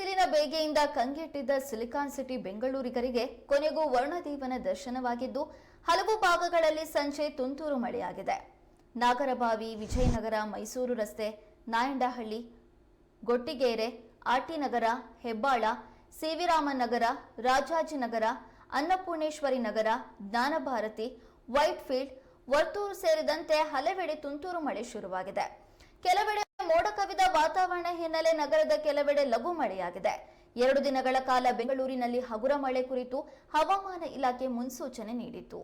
ಬಿಸಿಲಿನ ಬೇಗೆಯಿಂದ ಕಂಗೆಟ್ಟಿದ್ದ silicon city ಬೆಂಗಳೂರಿಗರಿಗೆ ಕೊನೆಗೂ ವರ್ಣದೇವನ ದರ್ಶನವಾಗಿದ್ದು, ಹಲವು ಭಾಗಗಳಲ್ಲಿ ಸಂಜೆ ತುಂತುರು ಮಳೆಯಾಗಿದೆ. ನಾಗರಬಾವಿ, ವಿಜಯನಗರ, ಮೈಸೂರು ರಸ್ತೆ, ನಾಯಂಡಹಳ್ಳಿ, ಗೊಟ್ಟಿಗೆರೆ ಆಟಿನಗರ ಹೆಬ್ಬಾಳ, ಸಿವಿರಾಮನಗರ, ರಾಜಾಜಿನಗರ, ಅನ್ನಪೂರ್ಣೇಶ್ವರಿ ನಗರ, ಜ್ಞಾನಭಾರತಿ, ವೈಟ್ಫೀಲ್ಡ್, ವರ್ತೂರು ಸೇರಿದಂತೆ ಹಲವೆಡೆ ತುಂತುರು ಮಳೆ ಶುರುವಾಗಿದೆ. ಕೆಲವೆಡೆ ಮೋಡ ಕವಿದ ವಾತಾವರಣ ಹಿನ್ನೆಲೆ ನಗರದ ಕೆಲವೆಡೆ ಲಘು ಮಳೆಯಾಗಿದೆ ಎರಡು ದಿನಗಳ ಕಾಲ ಬೆಂಗಳೂರಿನಲ್ಲಿ ಹಗುರ ಮಳೆ ಕುರಿತು ಹವಾಮಾನ ಇಲಾಖೆ ಮುನ್ಸೂಚನೆ ನೀಡಿತು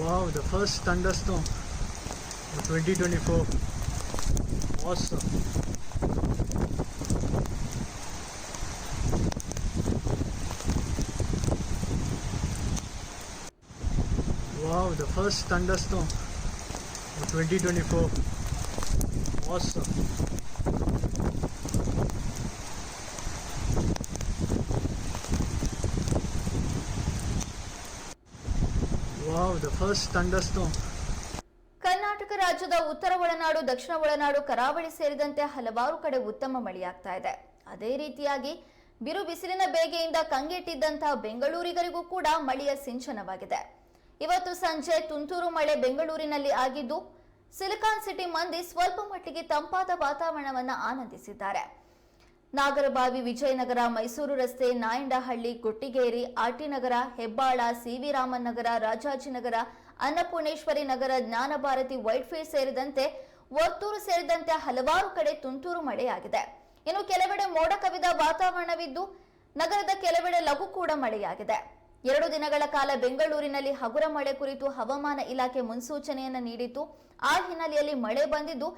Wow, the first thunderstorm of 2024. Awesome. Wow, the first thunderstorm of 2024. Awesome. Wow, the first thunderstorm. Karnataka ರಾಜ್ಯದ ಉತ್ತರ ಒಳನಾಡು ದಕ್ಷಿಣ ಒಳನಾಡು ಕರಾವಳಿ ಸೇರಿದಂತೆ ಹಲವಾರು ಕಡೆ ಉತ್ತಮ ಮಳೆಯಾಗ್ತಾ ಇದೆ ಅದೇ ರೀತಿಯಾಗಿ ಬಿರು ಬಿಸಿಲಿನ ಬೇಗೆಯಿಂದ ಕಂಗೆಟ್ಟಿದ್ದಂತಹ ಬೆಂಗಳೂರಿಗರಿಗೂ ಕೂಡ ಮಳೆಯ ಸಿಂಚನವಾಗಿದೆ ಇವತ್ತು ಸಂಜೆ ತುಂತುರು ಮಳೆ ಬೆಂಗಳೂರಿನಲ್ಲಿ ಆಗಿದ್ದು, ಸಿಲಿಕಾನ್ ಸಿಟಿ ಮಂದಿ ಸ್ವಲ್ಪ ಮಟ್ಟಿಗೆ ತಂಪಾದ ವಾತಾವರಣವನ್ನು ಆನಂದಿಸಿದ್ದಾರೆ. ನಾಗರಬಾವಿ, ವಿಜಯನಗರ, ಮೈಸೂರು ರಸ್ತೆ, Nayandahalli Kottigeri Atinagar Hebbal C V Nagar Rajajinagar, Annapoorneshwari Nagar, Jnanabharathi, Whitefield ಸೇರಿದಂತೆ ಒತ್ತೂರು ಸೇರಿದಂತೆ ಹಲವಾರು ಕಡೆ ತುಂತುರು ಮಳೆಯಾಗಿದೆ. ಇನ್ನು ಕೆಲವೆಡೆ ಮೋಡ ಕವಿದ ವಾತಾವರಣವಿದ್ದು, ನಗರದ ಕೆಲವೆಡೆ ಲಘು ಕೂಡ ಮಳೆಯಾಗಿದೆ. ಎರಡು ದಿನಗಳ ಕಾಲ ಬೆಂಗಳೂರಿನಲ್ಲಿ ಹಗುರ ಮಳೆ ಕುರಿತು ಹವಾಮಾನ ಇಲಾಖೆ ಮುನ್ಸೂಚನೆಯನ್ನು ನೀಡಿತ್ತು. ಆ ಹಿನ್ನೆಲೆಯಲ್ಲಿ ಮಳೆ ಬಂದಿದ್ದು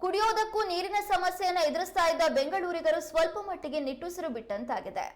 ಕುಡಿಯೋದಕ್ಕೂ ನೀರಿನ ಸಮಸ್ಯೆಯನ್ನು ಎದುರಿಸ್ತಾ ಇದ್ದ ಬೆಂಗಳೂರಿಗರು ಸ್ವಲ್ಪ ಮಟ್ಟಿಗೆ ನಿಟ್ಟುಸಿರು ಬಿಟ್ಟಂತಾಗಿದೆ.